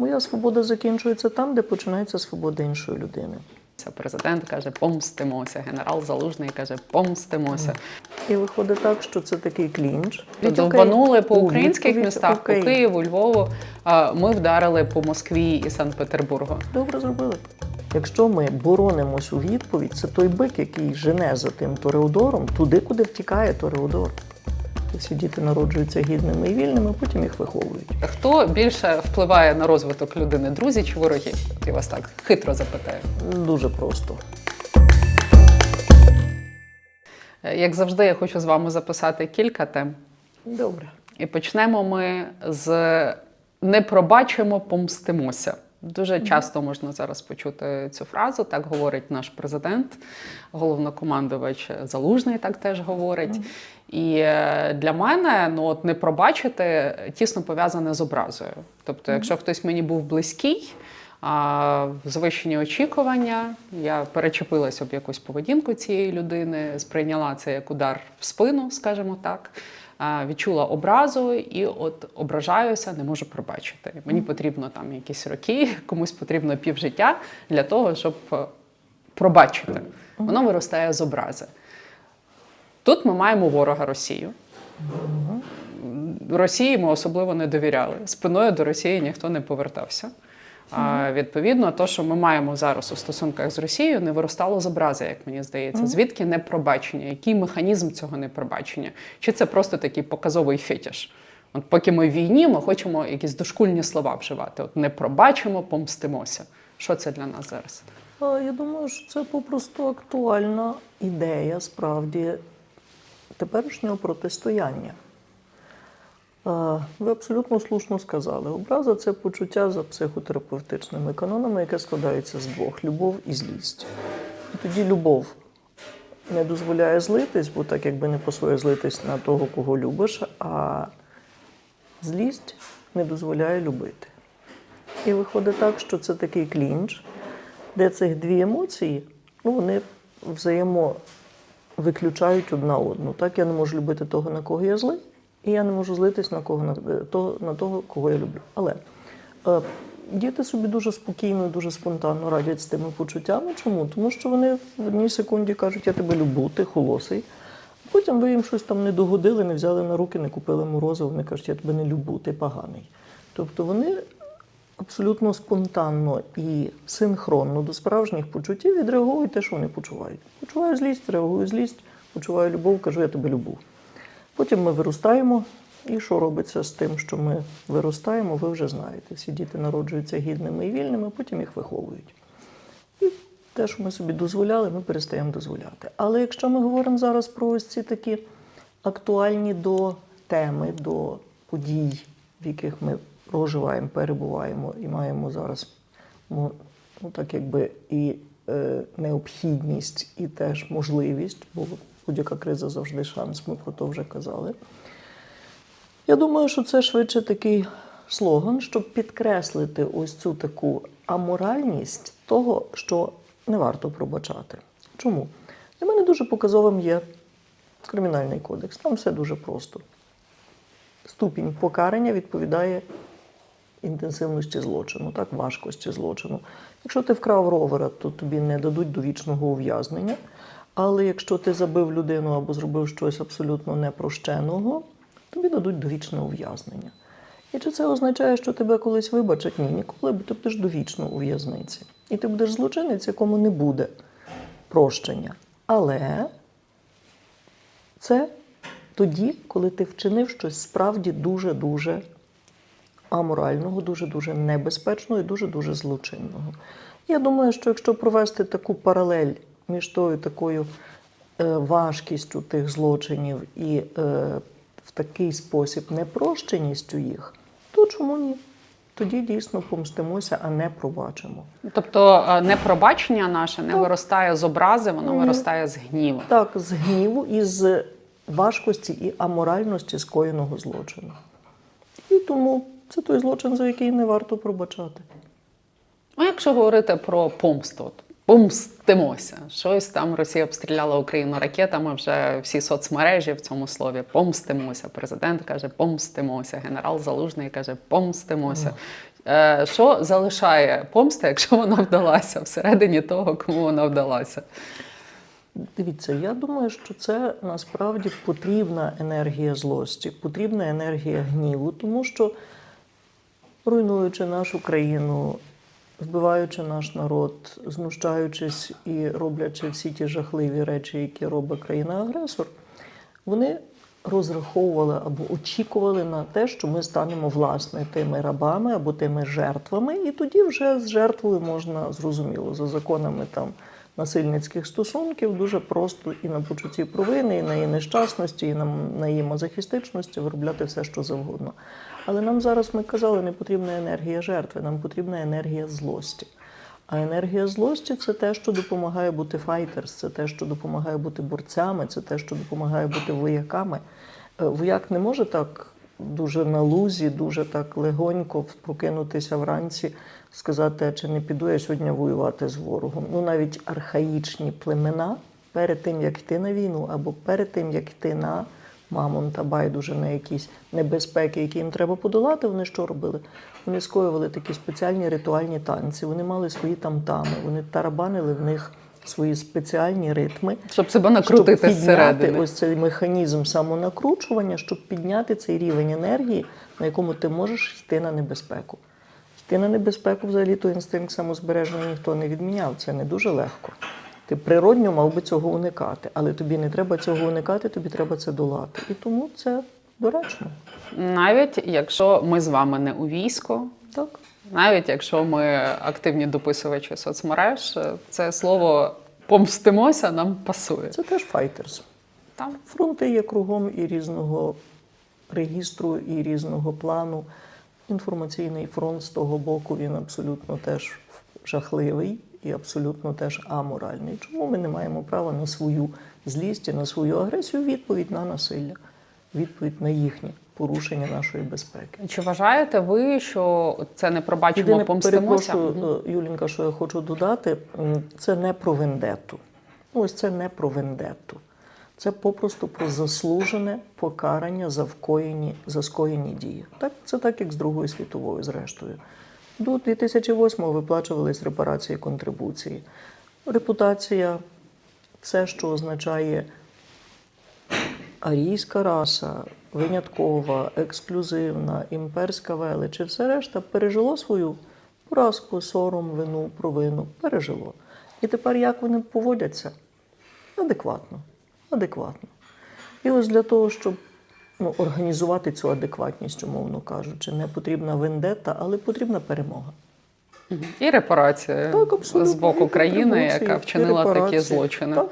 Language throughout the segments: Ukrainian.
Моя свобода закінчується там, де починається свобода іншої людини. Президент каже, помстимося. Генерал Залужний каже, помстимося. І виходить так, що це такий клінч. Довбанули по українських відповідь містах, по. Києву, Львову. Ми вдарили по Москві і Санкт-Петербургу. Добре зробили. Якщо ми боронимось у відповідь, це той бик, який жене за тим Тореодором туди, куди втікає Тореодор. Ці діти народжуються гідними і вільними, потім їх виховують. Хто більше впливає на розвиток людини, друзі чи вороги? От Я вас так хитро запитаю. Дуже просто. Е, Як завжди, я хочу з вами записати кілька тем. Добре. І почнемо ми з не пробачимо, помстимося. Дуже часто можна зараз почути цю фразу. Так говорить наш президент, головнокомандувач Залужний так теж говорить. І е, для мене ну от не пробачити тісно пов'язане з образою. Тобто, якщо хтось мені був близький, а, завищені очікування, я перечепилася об якусь поведінку цієї людини, сприйняла це як удар в спину, скажімо так. Відчула образу і от ображаюся, не можу пробачити. Мені потрібно там якісь роки, комусь потрібно півжиття для того, щоб е, пробачити. Воно виростає з образи. Тут ми маємо ворога Росію. Росії ми особливо не довіряли. Спиною до Росії ніхто не повертався. А, відповідно, то, що ми маємо зараз у стосунках з Росією, не виростало з образи, як мені здається. Звідки непробачення? Який механізм цього непробачення? Чи це просто такий показовий фетіш? От поки ми в війні, ми хочемо якісь дошкульні слова вживати. От не пробачимо, помстимося. Що це для нас зараз? Я думаю, що це попросту актуальна ідея справді теперішнього протистояння. Ви абсолютно слушно сказали. Образа це почуття за психотерапевтичними канонами, яке складається з двох любов і злість. І тоді любов не дозволяє злитись, бо так якби не по-своє злитись на того, кого любиш, а злість не дозволяє любити. І виходить так, що це такий клінч, де цих дві емоції, ну, вони взаємовиключають одна одну. Так, я не можу любити того, на кого я злий, і я не можу злитись на кого на, того, на того, кого я люблю. Але е, діти собі дуже спокійно дуже спонтанно радять з тими почуттями. Чому? Тому що вони в одній секунді кажуть, я тебе люблю, ти холосий. Потім ви їм щось там не догодили, не взяли на руки, не купили морозиво, вони кажуть, я тебе не люблю, ти поганий. Тобто вони абсолютно спонтанно і синхронно до справжніх почуттів відреагують те, що вони почувають. Почуваю злість, реагую злість, почуваю любов, кажу, я тебе люблю. Потім ми виростаємо, і що робиться з тим, що ми виростаємо, ви вже знаєте. Всі діти народжуються гідними і вільними, потім їх виховують. І те, що ми собі дозволяли, ми перестаємо дозволяти. Але якщо ми говоримо зараз про ось ці такі актуальні до теми, до подій, в яких ми проживаємо, перебуваємо і маємо зараз ну, ну, так якби і е, необхідність, і теж можливість, бо будь-яка криза завжди шанс, ми про то вже казали. Я думаю, що це швидше такий слоган, щоб підкреслити ось цю таку аморальність того, що не варто пробачати. Чому? Для мене дуже показовим є кримінальний кодекс. Там все дуже просто. Ступінь покарання відповідає інтенсивності злочину, так, важкості злочину. Якщо ти вкрав ровера, то тобі не дадуть довічного ув'язнення. Але якщо ти забив людину або зробив щось абсолютно непрощеного, тобі дадуть довічне ув'язнення. І чи це означає, що тебе колись вибачать? Ні, ніколи, бо ти будеш довічно у в'язниці. І ти будеш злочинець, якому не буде прощення. Але це тоді, коли ти вчинив щось справді дуже-дуже аморального, дуже-дуже небезпечного і дуже-дуже злочинного. Я думаю, що якщо провести таку паралель між тою такою е, важкістю тих злочинів і е, в такий спосіб непрощеністю їх, то чому ні? Тоді дійсно помстимося, а не пробачимо. Тобто е, непробачення наше не Так. виростає з образи, воно Ні. виростає з гніву. Так, з гніву і з важкості і аморальності скоєного злочину. І тому це той злочин, за який не варто пробачати. Ну, якщо говорити про помсту, помстимося. Щось там Росія обстріляла Україну ракетами, вже всі соцмережі в цьому слові помстимося. Президент каже, помстимося. Генерал Залужний каже, помстимося. Е, Що залишає помста, якщо вона вдалася всередині того, кому вона вдалася? Дивіться, я думаю, що це насправді потрібна енергія злості, потрібна енергія гніву, тому що руйнуючи нашу країну, вбиваючи наш народ, знущаючись і роблячи всі ті жахливі речі, які робить країна-агресор, вони розраховували або очікували на те, що ми станемо власне тими рабами або тими жертвами, і тоді вже з жертвою можна зрозуміло за законами там насильницьких стосунків дуже просто і на почутті провини, і на її нещасності, і на, на її мазохістичності виробляти все, що завгодно. Але нам зараз ми казали, не потрібна енергія жертви, нам потрібна енергія злості. А енергія злості це те, що допомагає бути файтерс, це те, що допомагає бути борцями, це те, що допомагає бути вояками. Е, Вояк не може так дуже на лузі, дуже так легонько прокинутися вранці, сказати, чи не піду я сьогодні воювати з ворогом. Ну навіть архаїчні племена перед тим, як йти на війну, або перед тим, як йти на мамонта, байдуже на якісь небезпеки, які їм треба подолати, вони що робили? Вони скоювали такі спеціальні ритуальні танці, вони мали свої тамтами, вони тарабанили в них свої спеціальні ритми. Щоб себе накрутити щоб підняти зсередини. ось цей механізм самонакручування, щоб підняти цей рівень енергії, на якому ти можеш йти на небезпеку. Йти на небезпеку взагалі то інстинкт самозбереження ніхто не відміняв. Це не дуже легко. Ти природньо мав би цього уникати, але тобі не треба цього уникати, тобі треба це долати. І тому це доречно. Навіть якщо ми з вами не у війську, Так. навіть якщо ми активні дописувачі соцмереж, це слово помстимося нам пасує. Це теж файтерс. Там Фронти є кругом і різного регістру, і різного плану. Інформаційний фронт з того боку він абсолютно теж жахливий і абсолютно теж аморальний. Чому ми не маємо права на свою злість і на свою агресію? Відповідь на насилля, відповідь на їхнє порушення нашої безпеки. чи вважаєте ви, що це не пробачимо, Єдине, помстимося? перепрошую, е, Юлінка, що я хочу додати, це не про вендету. Ось це не про вендету. Це попросту про заслужене покарання за вкоєні, за скоєні дії. Так, це так, як з Другою світовою, зрештою. До 2008-го виплачувались репарації контрибуції. Репутація це, що означає арійська раса, виняткова, ексклюзивна, імперська велич і все решта пережило свою поразку, сором, вину, провину. Пережило. І тепер як вони поводяться? Адекватно. Адекватно. І ось для того, щоб ну, організувати цю адекватність, умовно кажучи, не потрібна вендета, але потрібна перемога. І репарація Так, з боку країни, яка вчинила такі злочини. Так.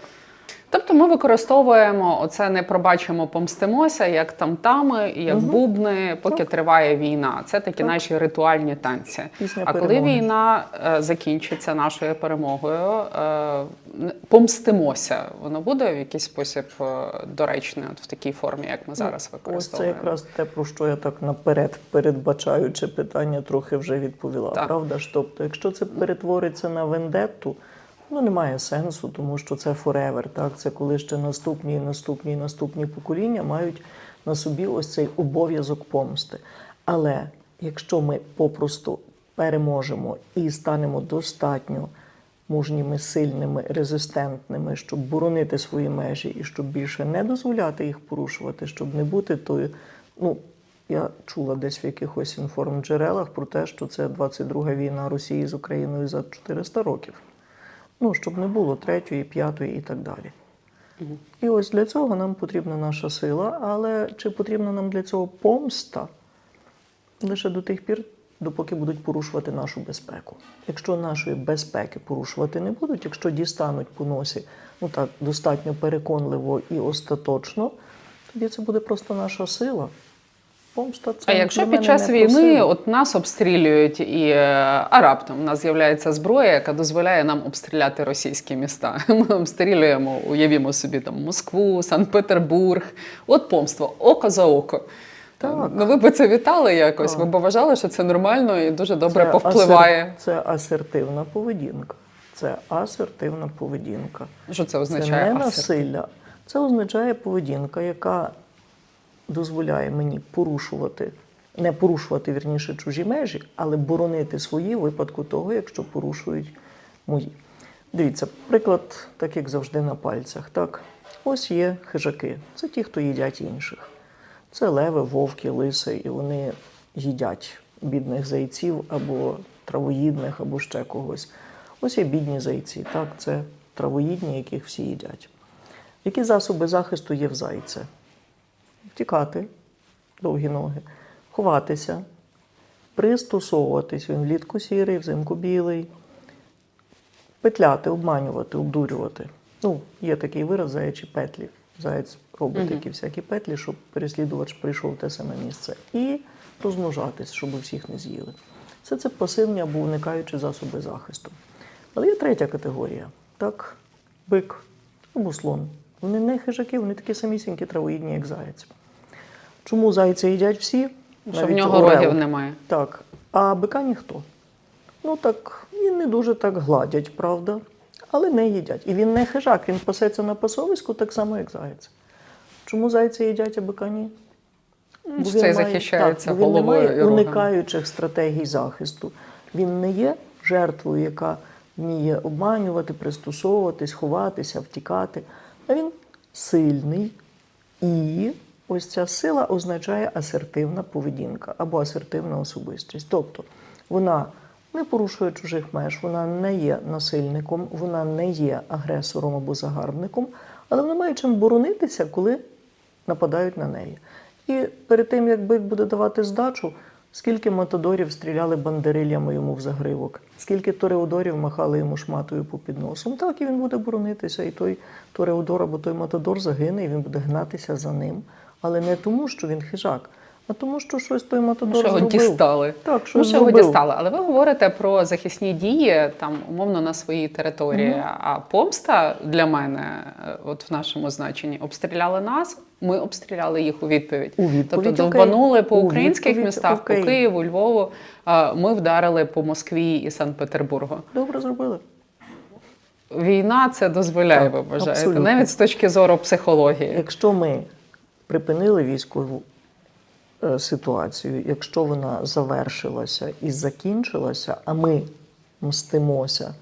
Тобто ми використовуємо оце не пробачимо, помстимося, як тамтами, і як Мгм. бубни, поки Так. триває війна. Це такі Так. наші ритуальні танці. Пісня а коли війна е, закінчиться нашою перемогою, е, помстимося. Воно буде в якийсь спосіб е, доречне от в такій формі, як ми зараз Ну, Ось це використовуємо. якраз те, про що я так наперед, передбачаючи питання, трохи вже відповіла. Так. Правда ж? Тобто, якщо це перетвориться на вендетту, ну немає сенсу, тому що це forever, так? Це коли ще наступні, і наступні, і наступні покоління мають на собі ось цей обов'язок помсти. Але якщо ми попросту переможемо і станемо достатньо мужніми, сильними, резистентними, щоб боронити свої межі і щоб більше не дозволяти їх порушувати, щоб не бути тою. Ну, я чула десь в якихось інформджерелах про те, що це 22-га війна Росії з Україною за 400 років. Ну, щоб не було третьої, п'ятої і так далі. І ось для цього нам потрібна наша сила, але чи потрібна нам для цього помста? лише до тих пір, допоки будуть порушувати нашу безпеку. Якщо нашої безпеки порушувати не будуть, якщо дістануть по носі ну так, достатньо переконливо і остаточно, тоді це буде просто наша сила. Помста це А якщо під час війни от нас обстрілюють, і е, а раптом у нас з'являється зброя, яка дозволяє нам обстріляти російські міста. Ми обстрілюємо, уявімо собі там Москву, Санкт-Петербург. От помство, око за око. Так. Ну ви б це вітали якось. Так. Ви б вважали, що це нормально і дуже добре Це повпливає. асер- Це асертивна поведінка. Це асертивна поведінка. Що це Це означає? не асерт? насилля. Це означає поведінка, яка дозволяє мені порушувати не порушувати вірніше чужі межі, але боронити свої в випадку того, якщо порушують мої. Дивіться, приклад, так як завжди на пальцях. Так, ось є хижаки. Це ті, хто їдять інших. Це леви, вовки, лиси, і вони їдять бідних зайців або травоїдних, або ще когось. Ось є бідні зайці. Так, це травоїдні, яких всі їдять. Які засоби захисту є в зайця? Втікати, довгі ноги, ховатися, пристосовуватись. Він влітку сірий, взимку білий, петляти, обманювати, обдурювати. Ну, є такий вираз заячі петлі. Заєць робить Мгм. такі всякі петлі, щоб переслідувач прийшов в те саме місце. І розмножатись, щоб всіх не з'їли. Все це пасивні або уникаючі засоби захисту. Але є третя категорія. Так, бик або слон. Вони не хижаки, вони такі самісінькі травоїдні, як заєць. Чому зайця їдять всі? Що в нього орел. рогів немає. Так, а бика ніхто. Ну так, він не дуже так гладять, правда, але не їдять. І він не хижак, він пасеться на пасовиську так само, як заєць. Чому зайця їдять, а бика ні? Бо Що він це має- захищається так, бо він не головою і має уникаючих стратегій захисту. Він не є жертвою, яка вміє обманювати, пристосовуватись, ховатися, втікати. А він сильний і ось ця сила означає асертивна поведінка або асертивна особистість. Тобто вона не порушує чужих меж, вона не є насильником, вона не є агресором або загарбником, але вона має чим боронитися, коли нападають на неї. І перед тим, як бик буде давати здачу, скільки матадорів стріляли бандерилями йому в загривок, скільки тореодорів махали йому шматою по підносом, так і він буде боронитися, і той тореодор або той матадор загине, і він буде гнатися за ним. Але не тому, що він хижак, а тому, що щось той матадор Що його зробив. дістали. Так, Ну, що його дістали. Але ви говорите про захисні дії там умовно на своїй території. А помста для мене, е, от в нашому значенні, обстріляли нас. Ми обстріляли їх у відповідь. У відповідь, тобто довбанули по українських містах, окей. по Києву, Львову. Ми вдарили по Москві і Санкт-Петербургу. Добре зробили. Війна це дозволяє, Так, ви вважаєте, абсолютно. навіть з точки зору психології. Якщо ми припинили військову е, ситуацію, якщо вона завершилася і закінчилася, а ми мстимося,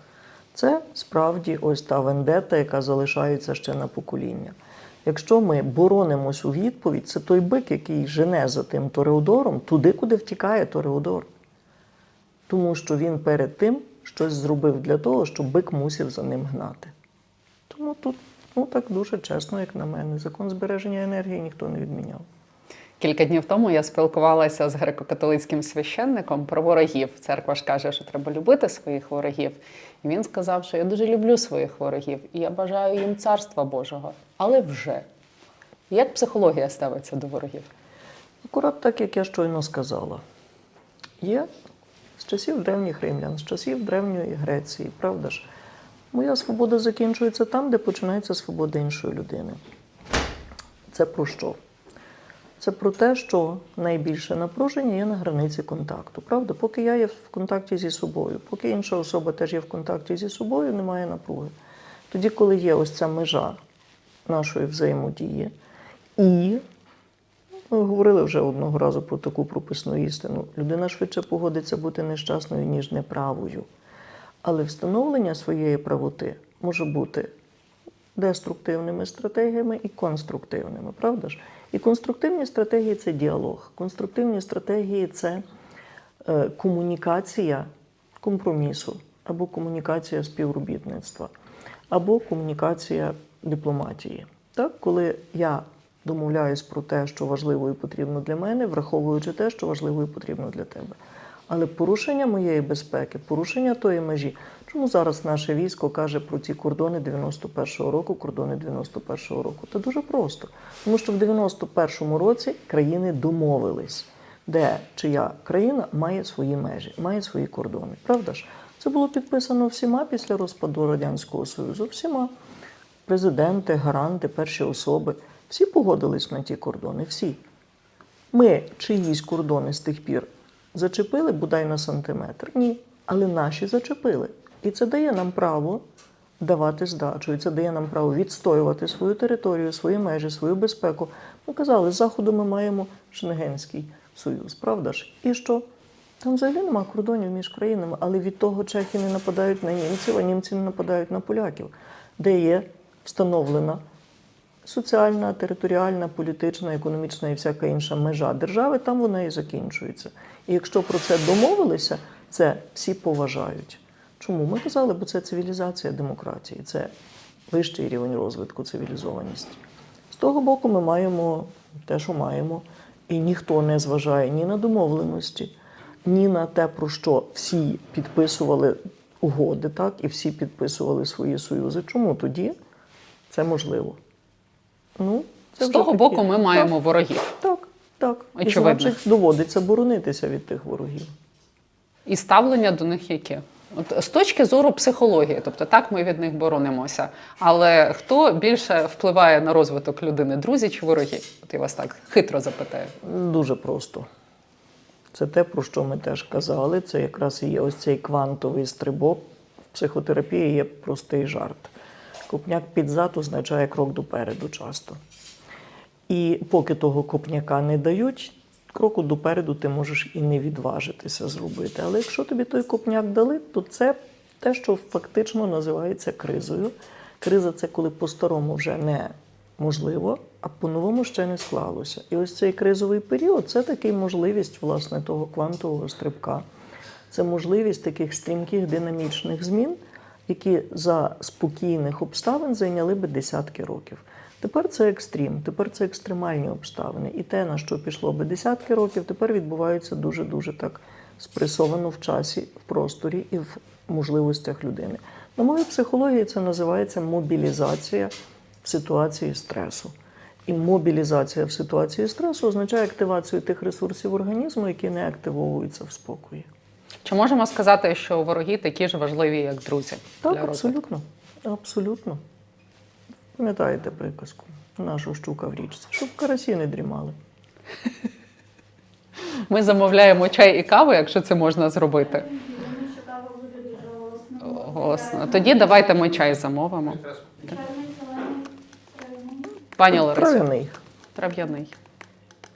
це справді ось та вендета, яка залишається ще на покоління. Якщо ми боронимось у відповідь, це той бик, який жене за тим Тореодором туди, куди втікає Тореодор. Тому що він перед тим щось зробив для того, щоб бик мусив за ним гнати. Тому тут ну так дуже чесно, як на мене. Закон збереження енергії ніхто не відміняв. Кілька днів тому я спілкувалася з греко-католицьким священником про ворогів. Церква ж каже, що треба любити своїх ворогів. І він сказав, що я дуже люблю своїх ворогів, і я бажаю їм царства Божого. Але вже як психологія ставиться до ворогів? Акурат так, як я щойно сказала. Є з часів древніх римлян, з часів древньої Греції, правда ж? Моя свобода закінчується там, де починається свобода іншої людини. Це про що? Це про те, що найбільше напруження є на границі контакту. Правда, поки я є в контакті зі собою, поки інша особа теж є в контакті зі собою, немає напруги. Тоді, коли є ось ця межа нашої взаємодії, і ми говорили вже одного разу про таку прописну істину. Людина швидше погодиться бути нещасною, ніж неправою. Але встановлення своєї правоти може бути деструктивними стратегіями і конструктивними, правда ж? І конструктивні стратегії це діалог. Конструктивні стратегії це е, комунікація компромісу, або комунікація співробітництва, або комунікація дипломатії. Так, коли я домовляюсь про те, що важливо і потрібно для мене, враховуючи те, що важливо і потрібно для тебе. Але порушення моєї безпеки, порушення тої межі. Чому зараз наше військо каже про ці кордони 91-го року, кордони 91-го року? Та дуже просто. Тому що в 91-му році країни домовились, де чия країна має свої межі, має свої кордони. Правда ж? Це було підписано всіма після розпаду Радянського Союзу. Всіма президенти, гаранти, перші особи. Всі погодились на ті кордони. Всі. Ми чиїсь кордони з тих пір зачепили бодай на сантиметр? Ні. Але наші зачепили. І це дає нам право давати здачу. І це дає нам право відстоювати свою територію, свої межі, свою безпеку. Ми казали, з заходу ми маємо Шенгенський Союз, правда ж? І що? Там взагалі нема кордонів між країнами, але від того чехи не нападають на німців, а німці не нападають на поляків, де є встановлена соціальна, територіальна, політична, економічна і всяка інша межа держави, там вона і закінчується. І якщо про це домовилися, це всі поважають. Чому? Ми казали, бо це цивілізація демократії, це вищий рівень розвитку цивілізованості. З того боку, ми маємо те, що маємо, і ніхто не зважає ні на домовленості, ні на те, про що всі підписували угоди, так, і всі підписували свої союзи. Чому тоді це можливо? Ну, це З вже того такі. боку, ми маємо ворогів. Так, так. І Очевидно. значить, доводиться боронитися від тих ворогів. І ставлення до них яке? От з точки зору психології, тобто так ми від них боронимося. Але хто більше впливає на розвиток людини, друзі чи вороги? От я вас так хитро запитаю. Дуже просто. Це те, про що ми теж казали. Це якраз і є ось цей квантовий стрибок. В психотерапії є простий жарт. Копняк під зад означає крок допереду часто. І поки того копняка не дають, кроку допереду ти можеш і не відважитися зробити. Але якщо тобі той копняк дали, то це те, що фактично називається кризою. Криза це коли по-старому вже не можливо, а по-новому ще не склалося. І ось цей кризовий період це такий можливість власне того квантового стрибка. Це можливість таких стрімких динамічних змін, які за спокійних обставин зайняли би десятки років. Тепер це екстрім, тепер це екстремальні обставини. І те, на що пішло би десятки років, тепер відбувається дуже-дуже так спресовано в часі, в просторі і в можливостях людини. На моїй психології це називається мобілізація в ситуації стресу. І мобілізація в ситуації стресу означає активацію тих ресурсів організму, які не активовуються в спокої. Чи можемо сказати, що вороги такі ж важливі, як друзі? Так, для абсолютно. Абсолютно. Пам'ятаєте приказку? Нашу щука в річці, щоб карасі не дрімали. Ми замовляємо чай і каву, якщо це можна зробити. Голосно. Тоді давайте ми чай замовимо. Пані Ларисо, Трав'яний. трав'яний.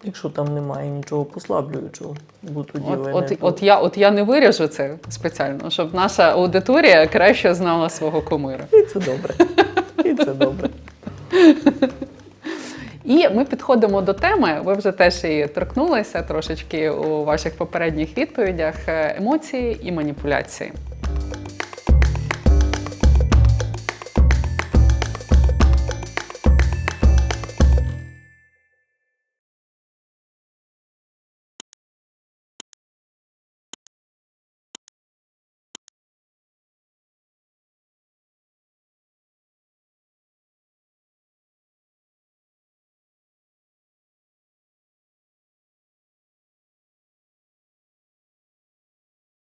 Якщо там немає нічого послаблюючого, бо тоді От, ви от, не от, я, от я не виріжу це спеціально, щоб наша аудиторія краще знала свого кумира. І це добре. І це добре. І ми підходимо до теми. Ви вже теж її торкнулися трошечки у ваших попередніх відповідях: е, емоції і маніпуляції.